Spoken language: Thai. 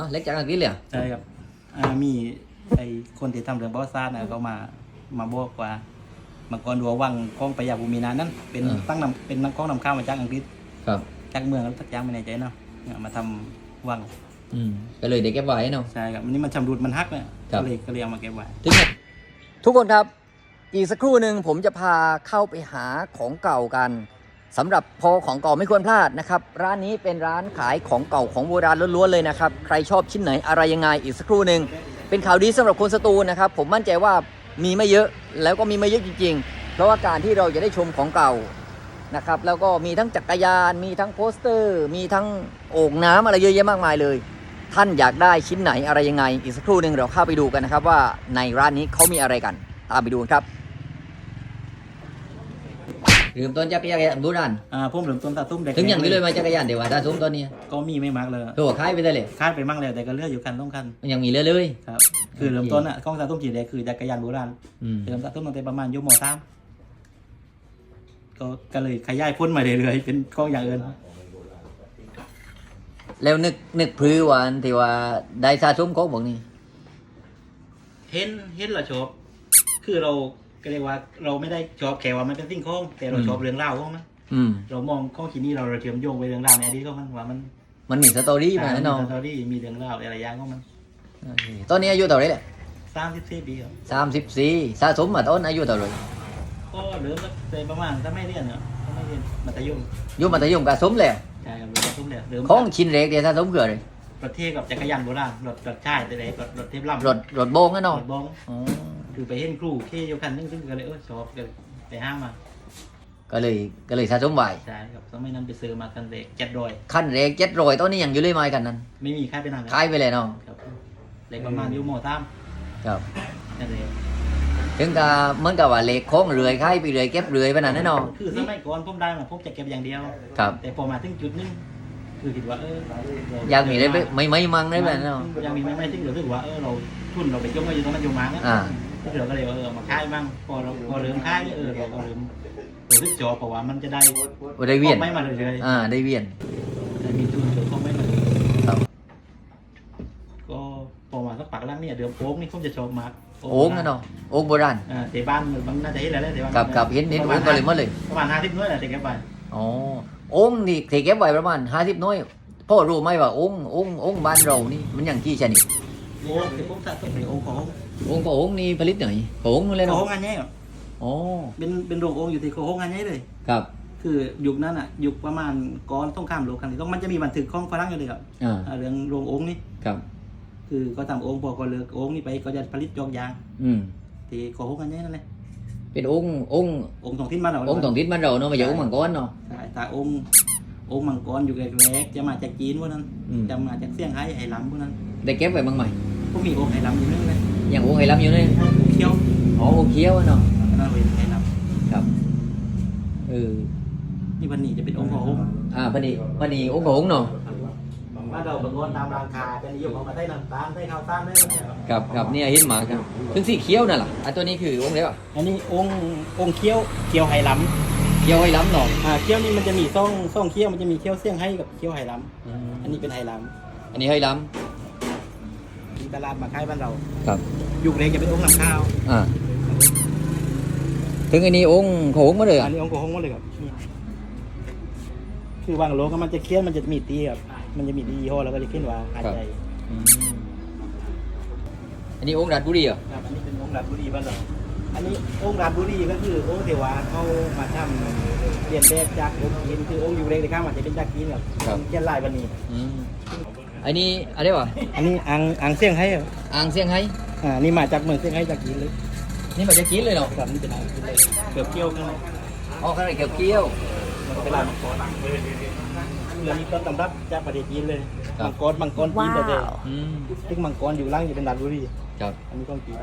อ๋อเล็กจากอังกฤษเลยเหรอใช่ครับอ่ามีไอคนที่ทำเรื่องประวัติศาสตร์นะเขามามาบอกว่ามังกรดัววังของประยาภูมินานั้น เป็นตั้งนำเป็นนักข้องนำข้าวมาจากอังกฤษครับ จากเมืองสักอย่างไม่แน่ใจเนาะเนี่ยมาทำวังอืมก็เลยได้เก็บไว้เนาะใช่ครับอันนี้มันชำรุดมันฮักเนี่ยครับก็เลยก็เลยเอามาเก็บไว้ถึงทุกคนครับ อีกสักครู่หนึ่งผมจะพาเข้าไปหาของเก่ากัน สำหรับพอของเก่าไม่ควรพลาดนะครับ ร้านนี้เป็นร้านขายของเก่าของโบราณล้วนๆเลยนะครับ ใครชอบชิ้นไหนอะไรยังไงอีกสักครู่หนึ่งเป็นข่าวดีสำหรับคนสตูนะครับ ผมมั่นใจว่ามีไม่เยอะแล้วก็มีไม่เยอะจริง ๆ เพราะว่าการที่เราจะได้ชมของเก่านะครับ แล้วก็มีทั้งจักรยาน มีทั้งโปสเตอร์ มีทั้งโอ่งน้ำอะไรเยอะแยะมากมายเลย ท่านอยากได้ชิ้นไหนอะไรยังไง อีกสักครู่หนึ่งเราเข้าไปดูกันนะครับว่าในร้านนี้เขามีอะไรกันตามไปดูกันครับ เริ่มต้นจากจักรยานโบราณอ่าพุ่มเหลือมต้นตาตุ้มเด็กถึงอย่างนี้เลยมาจักรยานเดี๋ยวว่าถ้าสมตอนนี้ก็มีไม่มากเลยตัวขายไปได้เลยคาดไปมั่งแล้วแต่ก็เหลืออยู่คันต้องคันมันยังมีเรื่อยครับคือเหลือมต้นอะของตาตุ้มจีแดงคือจักรยานโบราณๆอืมเหลือมตาตุ้มตั้งแต่ประมาณยุคมสามก็ก็เลยขยายพ้นมาเรื่อยๆเป็นของอย่างอื่นแล้วนึกนึกพรือวันที่ว่าได้สะสมของบอกนี่เห็นเห็นเราชอบคือเรา ก็เรียกว่าเราไม่ได้ชอบแค่ว่ามันเป็นสิ่งของแต่เราชอบเรื่องเล่าวของมันอืม เรามองข้องชิ้นนี้เราเราเชื่อมโยงไปเรื่องราวในอดีตของมันว่ามันมันมีสตอรี่มาแน่นอนสตอรี่มีเรื่องราวอะไรอย่างของมันโอเคตอนนี้อายุเท่าไหรแหละสร้างสิบสี่ปีครับสามสิบสี่สะสมมาต้นอายุเท่าไหรก็เริ่มตั้งแต่ประมาณถ้าไม่เรียนเนาะถ้าไม่เรียนมัธยมอยุมัธยมกะสมแล้วใช่ครับเริ่มต้นเลยเริ่มของชิ้นเล็กเดียวสะสมคืออะไรรถเทพกับจักรยานโบราณรถรถช่ายแต่ไหนรถรถเทพล่ำรถรถโบงแน่นรอนถบ้อง อ๋อ คือไปเห็นครูเคโยคันนึงซึ่งก็เลยเออชอบก็เลยไปห้างมาก็เลยก็เลยสะสมไว้ใช่ครับสมัยนั้นไปซื้อมาคันเด็กเจ็ดรอยขั้นเล็กเจ็ดรอยตอนนี้ยังอยู่เลยไหมกันนั้น ไม่มีค่ายไปนานแล้วขายไปเลยเนาะครับเล็กประมาณอยูโมตามครับนั่นเองถึงกับเหมือนกับว่าเล็กโค้งเรื่อยขายไปเรื่อยเก็บเรื่อยไปนั่นแน่นอนคือสมัยก่อนผมได้มาผมจะเก็บอย่างเดียวครับแต่พอมาถึงจุดนึงคือคิดว่าเออเรอยากมีอะไรไม่ไม่มั่งได้แบบนั้นเนาะยังมีไม่ไม่ถึงเราถึงว่าเออเราทุนเราไปยกมาอยู่ตรงนั้นอยู่มางั้นอ่า เราก็เลยว่าเออมาค่ายมั่งพอเราพอเริ่มค่ายเออเราก็เริ่มเราถึงจอเพราะว่ามันจะได้บ่ได้เวียน ไม่มาเลยเลยอ่า ได้เวียนได้มีทุนจนก็ไม่มาเลยครับ ก็พอมาสักปักหล่างเนี่ยเดิมโอ๊กนี่ผมจะชอบมากโอ่งนะเนาะโอ่งโบราณอ่าแต่บ้านมันน่าจะเห็นแล้วแหละแต่บ้านกับกับเห็นเห็นโอ่งก็เลยมาเลย ประมาณห้าสิบน้อยแหละแต่แกไปอ๋อโอ่งนี่เทเก็บไว้ประมาณห้าสิบน้อยพ่อรู้ไหมว่าโอ่งโอ่งโอ่งบ้านเรานี่มันอย่างกี่ชนิด โอ้คือผมสะสมในโอ่งของโอ่งก็โอ่งนี่ผลิตไหนโอ่งนู่นเลยโอ่เนาะงอันนี้อ๋อเป็นเป็นโรงโอ่งอยู่ที่โอ่งอันนี้เลย ครับคือยุคนั้นอะยุคประมาณก่อนสงครามโลกครั้งที่สองมันจะมีบันทึกของฝรั่งอยู่เลยครับอ่าอ่าเรื่องโรงโอ่งนี่ครับ คือเขาทำโอ่งพอก็เลิกโอ่งนี่ไปก็จะผลิตจอกยางอืมที่โอ่งอันนี้นั่นแหละเป็นโอ่งโอ่งโอ่งทองทิ้นบ้านเราโอ่งของทิศบ้านเราเนาะไม่ใช่โอ่งมังกรเนาะใช่แต่โอ่งโอ่งมังกรอยู่แรกๆจะมาจากจีนพวกนั้น อืมจะมาจากเซี่ยงไฮ้ไหหลำพวกนั้น ได้เก็บไว้บ้างไหม ก็มีโอ่งไหหลำอยู่นั่นเลยอ ย่างโอ่งไฮลัมอยู่นี่เคี้ยวอ๋อโอ่งเขียวอะเนาะนั่นเลยไหหลครับเออำนี่วันนี้จะเป็นโอ่งของโอ่งอ่าพอดีพอดีโอ่งของโอ่งเนาะบ้านเราบางคนตามร้านค้าจะนิยมเอามาได้น้ำตาลได้ข้าวตาลได้พวกเนี้ยครับครับครับเนี่ยเห็นหมาครับซึ่งสีเขียวนั่นแหละอันตัวนี้คือโอ่งเล็กอะอันนี้โอ่งโอ่งเคี้ยวเคี้ยวไหหลำเขียวไฮลัมเนาะอ่าเคี้ยวนี่มันจะมีซ่องซ่องเคี้ยวมันจะมีเคี้ยวเซี่ยงไฮ้กับเคี้ยวไหหลำอันนี้เป็นไหหลอันนี้ไฮลัมำ มีตลาดมาขายบ้านเราครับยุคเล็กจะเป็นโอ่งน้ำข้าวอ่าถึงอันนี้องค์โขงมาเลยอัอะนนี้โอ่งโกหงหมดเลยครับนี่คือบางโลก็มันจะเคี้ยวมันจะมีตีครับมันจะมีตียี่ห้อแล้วก็จะขึ้นว่าหาดใหญ่อืมอันนี้องค์รัดบุรีเหรอะครับอันนี้เป็นโอ่งราชบุรีบ้านเราอันนี้โอ่งราชบุรีก็คือโอ่งเทวาเขามาทำเรียนแบบจากโอ่งจีนคือโอ่งยุคเล็กเลยครับมันจะเป็นจากจีนครับเขียนลายวันนี้ อืมอันนี้อะไรวะอันนี้อังอังเซี่ยงไฮ้ครับอ่างเซี่ยงไฮ้อ่านี่มาจากเมืองเซี่ยงไฮ้จากจีนเลยนี่มาจากจีนเลยเนาะครับนี่เป็นอังจีนเลยเกือบเกี่ยวกันเลยอ๋อข้างในเกี่ยวเกี้ยว มันเป็นลายมังกรเรื่องนี้ต้นตำรับจากประเทศจีนเลยครับ มังกรมังกรจีนแต่เดิมอืมซึ่งมังกรอยู่ล่างอยู่เป็นราชบุรีครับ อันนี้ของจีน